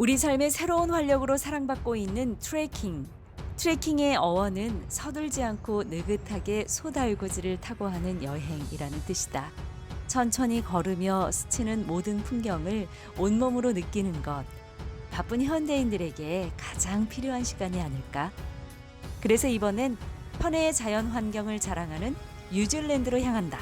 우리 삶의 새로운 활력으로 사랑받고 있는 트레킹. 트레킹의 어원은 서둘지 않고 느긋하게 소달구지를 타고 하는 여행이라는 뜻이다. 천천히 걸으며 스치는 모든 풍경을 온몸으로 느끼는 것. 바쁜 현대인들에게 가장 필요한 시간이 아닐까? 그래서 이번엔 편해의 자연 환경을 자랑하는 뉴질랜드로 향한다.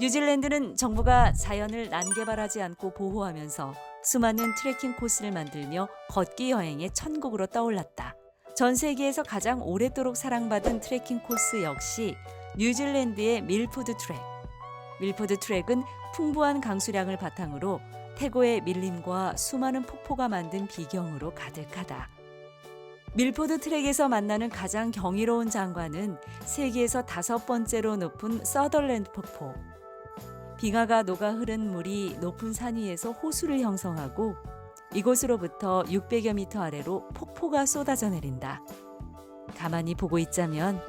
뉴질랜드는 정부가 자연을 난개발하지 않고 보호하면서 수많은 트레킹 코스를 만들며 걷기 여행의 천국으로 떠올랐다. 전 세계에서 가장 오랫도록 사랑받은 트레킹 코스 역시 뉴질랜드의 밀포드 트랙. 밀포드 트랙은 풍부한 강수량을 바탕으로 태고의 밀림과 수많은 폭포가 만든 비경으로 가득하다. 밀포드 트랙에서 만나는 가장 경이로운 장관은 세계에서 다섯 번째로 높은 서덜랜드 폭포. 빙하가 녹아 흐른 물이 높은 산 위에서 호수를 형성하고 이곳으로부터 600여 미터 아래로 폭포가 쏟아져 내린다. 가만히 보고 있자면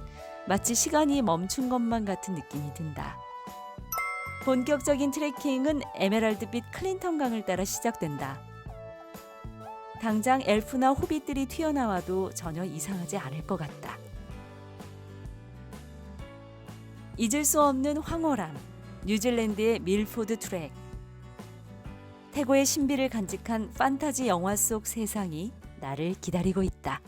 마치 시간이 멈춘 것만 같은 느낌이 든다. 본격적인 트레킹은 에메랄드빛 클린턴 강을 따라 시작된다. 당장 엘프나 호빗들이 튀어나와도 전혀 이상하지 않을 것 같다. 잊을 수 없는 황홀함, 뉴질랜드의 밀포드 트랙. 태고의 신비를 간직한 판타지 영화 속 세상이 나를 기다리고 있다.